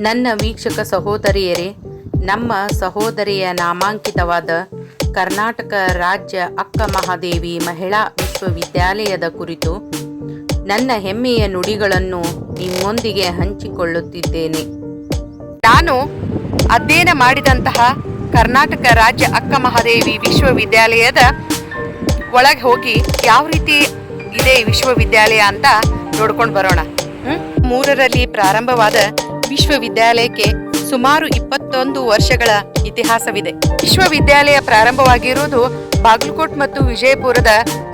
ನನ್ನ ವೀಕ್ಷಕ ಸಹೋದರಿಯರೇ, ನಮ್ಮ ಸಹೋದರಿಯ ನಾಮಾಂಕಿತವಾದ ಕರ್ನಾಟಕ ರಾಜ್ಯ ಅಕ್ಕ ಮಹಾದೇವಿ ಮಹಿಳಾ ವಿಶ್ವವಿದ್ಯಾಲಯದ ಕುರಿತು ನನ್ನ ಹೆಮ್ಮೆಯ ನುಡಿಗಳನ್ನು ನಿಮ್ಮೊಂದಿಗೆ ಹಂಚಿಕೊಳ್ಳುತ್ತಿದ್ದೇನೆ. ನಾನು ಅಧ್ಯಯನ ಮಾಡಿದಂತಹ ಕರ್ನಾಟಕ ರಾಜ್ಯ ಅಕ್ಕ ಮಹಾದೇವಿ ವಿಶ್ವವಿದ್ಯಾಲಯದ ಒಳಗೆ ಹೋಗಿ ಯಾವ ರೀತಿ ಇದೆ ವಿಶ್ವವಿದ್ಯಾಲಯ ಅಂತ ನೋಡ್ಕೊಂಡು ಬರೋಣ. ಮೂರರಲ್ಲಿ ಪ್ರಾರಂಭವಾದ ವಿಶ್ವವಿದ್ಯಾಲಯಕ್ಕೆ ಸುಮಾರು ಇಪ್ಪತ್ತೊಂದು ವರ್ಷಗಳ ಇತಿಹಾಸವಿದೆ. ವಿಶ್ವವಿದ್ಯಾಲಯ ಪ್ರಾರಂಭವಾಗಿರುವುದು ಬಾಗಲಕೋಟ್ ಮತ್ತು ವಿಜಯಪುರದ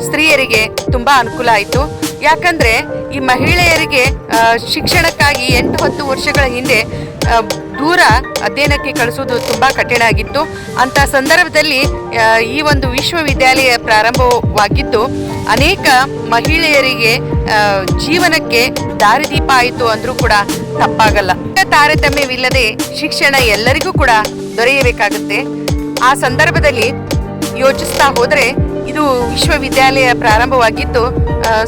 ಸ್ತ್ರೀಯರಿಗೆ ತುಂಬಾ ಅನುಕೂಲ ಆಯಿತು. ಯಾಕಂದ್ರೆ ಈ ಮಹಿಳೆಯರಿಗೆ ಶಿಕ್ಷಣಕ್ಕಾಗಿ ಎಂಟು ಹತ್ತು ವರ್ಷಗಳ ಹಿಂದೆ ದೂರ ಅಧ್ಯಯನಕ್ಕೆ ಕಳಿಸೋದು ತುಂಬ ಕಠಿಣ ಆಗಿತ್ತು. ಅಂತ ಸಂದರ್ಭದಲ್ಲಿ ಈ ಒಂದು ವಿಶ್ವವಿದ್ಯಾಲಯ ಪ್ರಾರಂಭವಾಗಿದ್ದು, ಅನೇಕ ಮಹಿಳೆಯರಿಗೆ ಜೀವನಕ್ಕೆ ದಾರಿದೀಪ ಆಯಿತು ಅಂದ್ರೂ ಕೂಡ ತಪ್ಪಾಗಲ್ಲ. ತಾರತಮ್ಯವಿಲ್ಲದೆ ಶಿಕ್ಷಣ ಎಲ್ಲರಿಗೂ ಕೂಡ ದೊರೆಯಬೇಕಾಗುತ್ತೆ. ಆ ಸಂದರ್ಭದಲ್ಲಿ ಯೋಚಿಸ್ತಾ ಹೋದ್ರೆ ಇದು ವಿಶ್ವವಿದ್ಯಾಲಯ ಪ್ರಾರಂಭವಾಗಿದ್ದು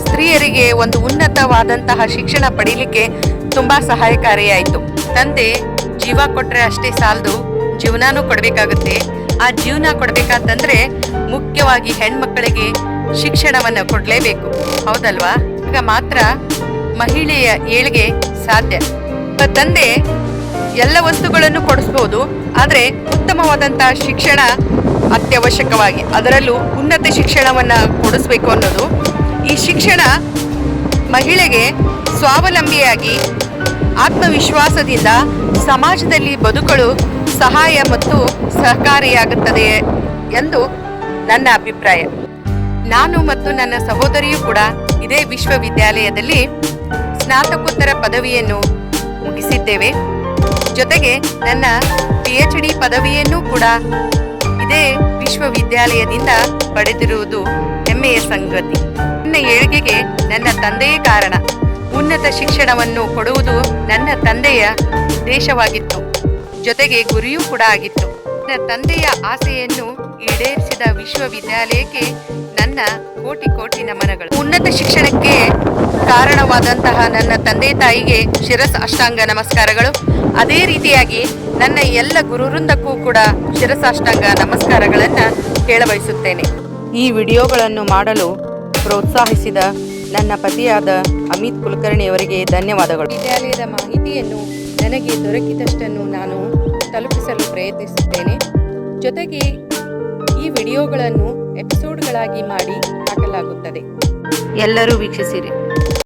ಸ್ತ್ರೀಯರಿಗೆ ಒಂದು ಉನ್ನತವಾದಂತಹ ಶಿಕ್ಷಣ ಪಡೀಲಿಕ್ಕೆ ತುಂಬಾ ಸಹಾಯಕಾರಿಯಾಯಿತು. ತಂದೆ ಜೀವ ಕೊಟ್ರೆ ಅಷ್ಟೇ ಸಾಲದು, ಜೀವನಾನು ಕೊಡಬೇಕಾಗುತ್ತೆ. ಆ ಜೀವನ ಕೊಡ್ಬೇಕಂತಂದ್ರೆ ಮುಖ್ಯವಾಗಿ ಹೆಣ್ಮಕ್ಕಳಿಗೆ ಶಿಕ್ಷಣವನ್ನು ಕೊಡ್ಲೇಬೇಕು. ಹೌದಲ್ವಾ? ಈಗ ಮಾತ್ರ ಮಹಿಳೆಯ ಏಳಿಗೆ ಸಾಧ್ಯ. ತಂದೆ ಎಲ್ಲ ವಸ್ತುಗಳನ್ನು ಕೊಡಿಸ್ಬೋದು, ಆದರೆ ಉತ್ತಮವಾದಂತಹ ಶಿಕ್ಷಣ ಅತ್ಯವಶ್ಯಕವಾಗಿ. ಅದರಲ್ಲೂ ಉನ್ನತ ಶಿಕ್ಷಣವನ್ನು ಕೊಡಿಸ್ಬೇಕು ಅನ್ನೋದು. ಈ ಶಿಕ್ಷಣ ಮಹಿಳೆಗೆ ಸ್ವಾವಲಂಬಿಯಾಗಿ ಆತ್ಮವಿಶ್ವಾಸದಿಂದ ಸಮಾಜದಲ್ಲಿ ಬದುಕಲು ಸಹಾಯ ಮತ್ತು ಸಹಕಾರಿಯಾಗುತ್ತದೆ ಎಂದು ನನ್ನ ಅಭಿಪ್ರಾಯ. ನಾನು ಮತ್ತು ನನ್ನ ಸಹೋದರಿಯೂ ಕೂಡ ಇದೇ ವಿಶ್ವವಿದ್ಯಾಲಯದಲ್ಲಿ ಸ್ನಾತಕೋತ್ತರ ಪದವಿಯನ್ನು ಮುಗಿಸಿದ್ದೇವೆ. ಜೊತೆಗೆ ನನ್ನ ಪಿ ಎಚ್ ಡಿ ಪದವಿಯನ್ನು ಕೂಡ ಇದೇ ವಿಶ್ವವಿದ್ಯಾಲಯದಿಂದ ಪಡೆದಿರುವುದು ಹೆಮ್ಮೆಯ ಸಂಗತಿ. ನನ್ನ ಏಳಿಗೆಗೆ ನನ್ನ ತಂದೆಯೇ ಕಾರಣ. ಉನ್ನತ ಶಿಕ್ಷಣವನ್ನು ಕೊಡುವುದು ನನ್ನ ತಂದೆಯ ಉದ್ದೇಶವಾಗಿತ್ತು. ಜೊತೆಗೆ ಗುರಿಯೂ ಕೂಡ ಆಗಿತ್ತು. ನನ್ನ ತಂದೆಯ ಆಸೆಯನ್ನು ಈಡೇರಿಸಿದ ವಿಶ್ವವಿದ್ಯಾಲಯಕ್ಕೆ ನನ್ನ ಕೋಟಿ ಕೋಟಿ ನಮನಗಳು. ಉನ್ನತ ಶಿಕ್ಷಣಕ್ಕೆ ಕಾರಣವಾದಂತಹ ನನ್ನ ತಂದೆ ತಾಯಿಗೆ ಶಿರಸ್ ಅಷ್ಟಾಂಗ ನಮಸ್ಕಾರಗಳು. ಅದೇ ರೀತಿಯಾಗಿ ನನ್ನ ಎಲ್ಲ ಗುರುವೃಂದಕ್ಕೂ ಕೂಡ ಶಿರಸಾಷ್ಟಾಂಗ ನಮಸ್ಕಾರಗಳನ್ನು ಕೇಳಬಯಸುತ್ತೇನೆ. ಈ ವಿಡಿಯೋಗಳನ್ನು ಮಾಡಲು ಪ್ರೋತ್ಸಾಹಿಸಿದ ನನ್ನ ಪತಿಯಾದ ಅಮಿತ್ ಕುಲಕರ್ಣಿಯವರಿಗೆ ಧನ್ಯವಾದಗಳು. ವಿದ್ಯಾಲಯದ ಮಾಹಿತಿಯನ್ನು ನನಗೆ ದೊರಕಿದಷ್ಟನ್ನು ನಾನು ತಲುಪಿಸಲು ಪ್ರಯತ್ನಿಸುತ್ತೇನೆ. ಜೊತೆಗೆ ಈ ವಿಡಿಯೋಗಳನ್ನು ಎಪಿಸೋಡ್ಗಳಾಗಿ ಮಾಡಿ ಹಾಕಲಾಗುತ್ತದೆ. ಎಲ್ಲರೂ ವೀಕ್ಷಿಸಿರಿ.